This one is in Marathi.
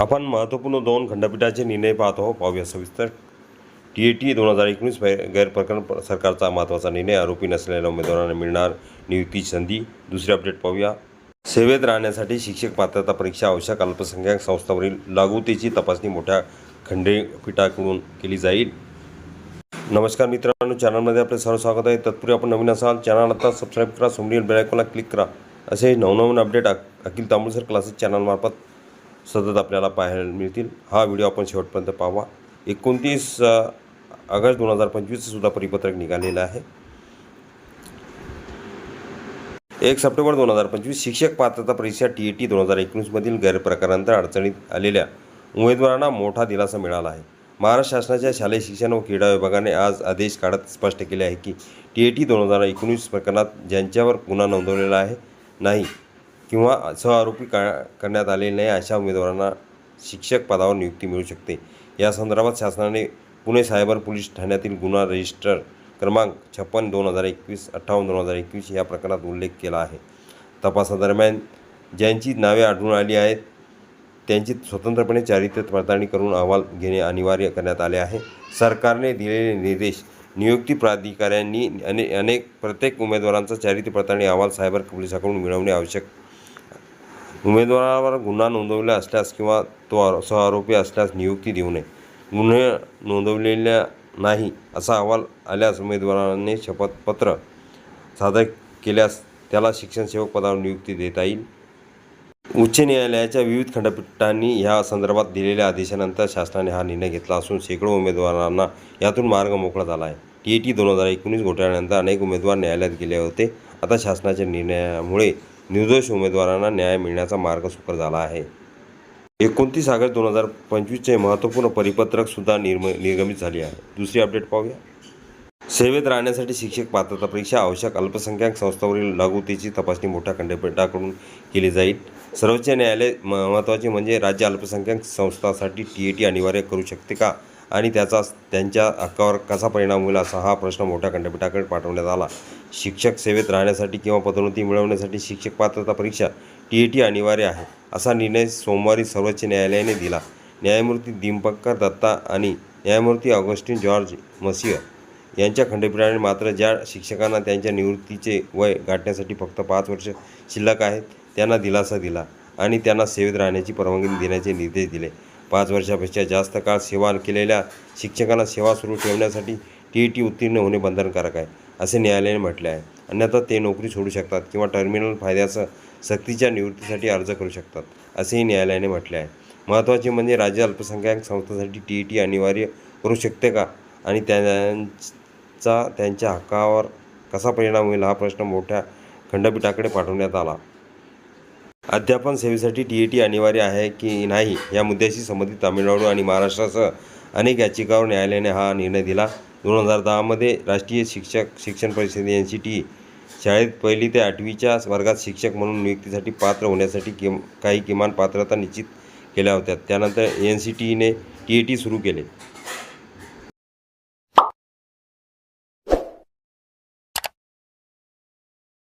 आपण महत्त्वपूर्ण दोन खंडपीठाचे निर्णय पाहतो पाहूया सविस्तर. टी ए टी दोन हजार एकोणीस गैरप्रकरण सरकारचा महत्त्वाचा निर्णय आरोपी नसलेल्या उमेदवारांना मिळणार नियुक्तीची संधी. दुसरी अपडेट पाहूया. सेवेत राहण्यासाठी शिक्षक पात्रता परीक्षा आवश्यक अल्पसंख्याक संस्थांवरील लागूतेची तपासणी मोठ्या खंडपीठाकडून केली जाईल. नमस्कार मित्रांनो चॅनलमध्ये आपले सर्व स्वागत आहे. तत्पूर्वी आपण नवीन असाल चॅनल आता सबस्क्राईब करा समोरील बेलायकोला क्लिक करा. असे नवनवीन अपडेट अखिल तांबुळसर क्लासेस चॅनलमार्फत सतत आपल्याला पाहायला मिळतील. हा व्हिडिओ आपण शेवटपर्यंत पाहावा. एकोणतीस ऑगस्ट दोन हजार पंचवीससुद्धा परिपत्रक निघालेलं आहे. एक सप्टेंबर दोन हजार पंचवीस शिक्षक पात्रता परीक्षा टी ए टी दोन हजार एकोणीसमधील गैरप्रकारानंतर अडचणीत आलेल्या उमेदवारांना मोठा दिलासा मिळाला आहे. महाराष्ट्र शासनाच्या शालेय शिक्षण व क्रीडा विभागाने आज आदेश काढत स्पष्ट केले आहे की टी ए टी दोन हजार एकोणीस प्रकरणात ज्यांच्यावर गुन्हा नोंदवलेला आहे नाही किंवा सहआरोपी का करण्यात आलेले नाही अशा उमेदवारांना शिक्षक पदावर नियुक्ती मिळू शकते. या संदर्भात शासनाने पुणे सायबर पोलीस ठाण्यातील गुन्हा रजिस्टर क्रमांक छप्पन दोन हजार एकवीस अठ्ठावन्न दोन हजार एकवीस या प्रकरणात उल्लेख केला आहे. तपासादरम्यान ज्यांची नावे आढळून आली आहेत त्यांची स्वतंत्रपणे चारित्र्य पडताळणी करून अहवाल घेणे अनिवार्य करण्यात आले आहे. सरकारने दिलेले निर्देश नियुक्ती प्राधिकाऱ्यांनी अने अनेक प्रत्येक उमेदवारांचा चारित्र्य पडताळणी अहवाल सायबर पोलिसाकडून मिळवणे आवश्यक उमेदवारावर गुन्हा नोंदवला असल्यास किंवा तो सहआरोपी असल्यास नियुक्ती देऊ नये. गुन्हे नोंदवलेल्या नाही असा अहवाल आल्यास उमेदवाराने शपथपत्र सादर केल्यास त्याला शिक्षण सेवक पदावर नियुक्ती देता येईल. उच्च न्यायालयाच्या विविध खंडपीठांनी या संदर्भात दिलेल्या आदेशानंतर शासनाने हा निर्णय घेतला असून शेकडो उमेदवारांना यातून मार्ग मोकळा झाला आहे. टी ए टी दोन हजार एकोणीस घोटाळ्यानंतर अनेक उमेदवार न्यायालयात गेले होते. आता शासनाच्या निर्णयामुळे निर्दोष उमेदवारांना न्याय मिळण्याचा मार्ग सुकर झाला आहे. एकोणतीस ऑगस्ट दोन हजार पंचवीसचे महत्त्वपूर्ण परिपत्रकसुद्धा निर्म निर्गमित झाली आहे. दुसरी अपडेट पाहूया. सेवेत राहण्यासाठी शिक्षक पात्रता परीक्षा आवश्यक अल्पसंख्याक संस्थांवरील लागूतेची तपासणी मोठ्या खंडपीठाकडून केली जाईल. सर्वोच्च न्यायालय म महत्त्वाचे म्हणजे राज्य अल्पसंख्याक संस्थांसाठी टी ए टी अनिवार्य करू शकते का? आणि त्याचा त्यांच्या हक्कावर कसा परिणाम होईल असा हा प्रश्न मोठ्या खंडपीठाकडे पाठवण्यात आला. शिक्षक सेवेत राहण्यासाठी किंवा पदोन्नती मिळवण्यासाठी शिक्षक पात्रता परीक्षा टी ए टी अनिवार्य आहे असा निर्णय सोमवारी सर्वोच्च न्यायालयाने दिला. न्यायमूर्ती दीपंकर दत्ता आणि न्यायमूर्ती ऑगस्टिन जॉर्ज मसिह यांच्या खंडपीठाने मात्र ज्या शिक्षकांना त्यांच्या निवृत्तीचे वय गाठण्यासाठी फक्त पाच वर्ष शिल्लक आहेत त्यांना दिलासा दिला आणि त्यांना सेवेत राहण्याची परवानगी देण्याचे निर्देश दिले. पाच वर्षापेक्षा जास्त काळ सेवा केलेल्या शिक्षकांना सेवा सुरू ठेवण्यासाठी टी ई टी उत्तीर्ण होणे बंधनकारक आहे असे न्यायालयाने म्हटले आहे. अन्यथा ते नोकरी सोडू शकतात किंवा टर्मिनल फायद्यासह सक्तीच्या निवृत्तीसाठी अर्ज करू शकतात असेही न्यायालयाने म्हटले आहे. महत्त्वाचे म्हणजे राज्य अल्पसंख्याक संस्थांसाठी टी ई टी अनिवार्य करू शकते का आणि त्यांचा त्यांच्या हक्कावर कसा परिणाम होईल हा प्रश्न मोठ्या खंडपीठाकडे पाठवण्यात आला. अध्यापन सेवेसाठी टी ए टी अनिवार्य आहे की नाही या मुद्द्याशी संबंधित तामिळनाडू आणि महाराष्ट्रासह अनेक याचिकावर न्यायालयाने हा निर्णय दिला. दोन हजार दहामध्ये राष्ट्रीय शिक्षक शिक्षण परिषद एन सी टी शाळेत पहिली ते आठवीच्या वर्गात शिक्षक म्हणून नियुक्तीसाठी पात्र होण्यासाठी किम काही किमान पात्रता निश्चित केल्या होत्या. त्यानंतर एन सी टीने टी ए टी सुरू केले.